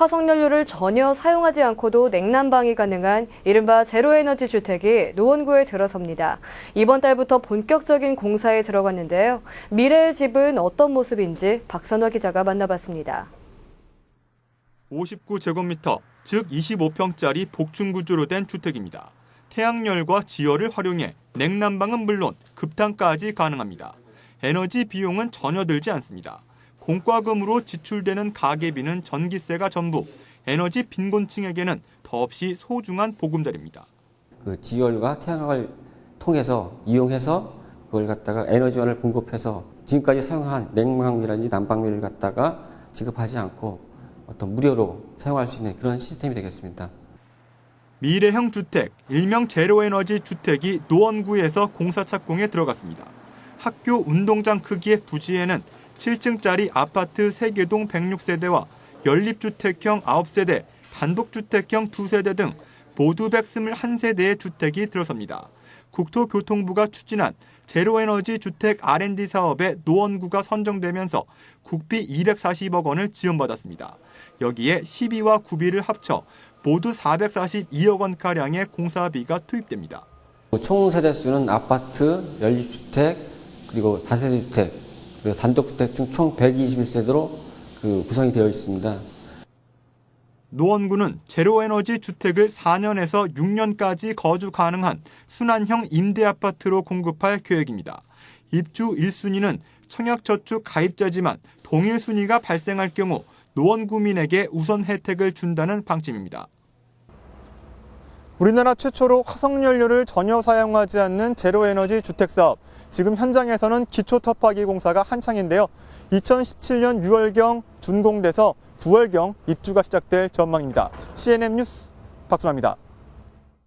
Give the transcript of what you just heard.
화석연료를 전혀 사용하지 않고도 냉난방이 가능한 이른바 제로에너지 주택이 노원구에 들어섭니다. 이번 달부터 본격적인 공사에 들어갔는데요. 미래의 집은 어떤 모습인지 박선화 기자가 만나봤습니다. 59제곱미터, 즉 25평짜리 복층 구조로 된 주택입니다. 태양열과 지열을 활용해 냉난방은 물론 급탕까지 가능합니다. 에너지 비용은 전혀 들지 않습니다. 공과금으로 지출되는 가계비는 전기세가 전부, 에너지 빈곤층에게는 더없이 소중한 보금자리입니다. 그 지열과 태양광을 통해서 이용해서 그걸 갖다가 에너지원을 공급해서 지금까지 사용한 냉방비라든지 난방비를 갖다가 지급하지 않고 어떤 무료로 사용할 수 있는 그런 시스템이 되겠습니다. 미래형 주택, 일명 제로에너지 주택이 노원구에서 공사 착공에 들어갔습니다. 학교 운동장 크기의 부지에는 7층짜리 아파트 3개동 106세대와 연립주택형 9세대, 단독주택형 2세대 등 모두 121세대의 주택이 들어섭니다. 국토교통부가 추진한 제로에너지 주택 R&D 사업에 노원구가 선정되면서 국비 240억 원을 지원받았습니다. 여기에 12와 9비를 합쳐 모두 442억 원가량의 공사비가 투입됩니다. 총 세대 수는 아파트, 연립주택, 그리고 다세대 주택, 단독주택 등총 121세대로 그 구성이 되어 있습니다. 노원구는 제로에너지 주택을 4년에서 6년까지 거주 가능한 순환형 임대 아파트로 공급할 계획입니다. 입주 1순위는 청약저축 가입자지만 동일 순위가 발생할 경우 노원구민에게 우선 혜택을 준다는 방침입니다. 우리나라 최초로 화석연료를 전혀 사용하지 않는 제로에너지 주택사업. 지금 현장에서는 기초 터파기 공사가 한창인데요. 2017년 6월경 준공돼서 9월경 입주가 시작될 전망입니다. CNN 뉴스 박순아입니다.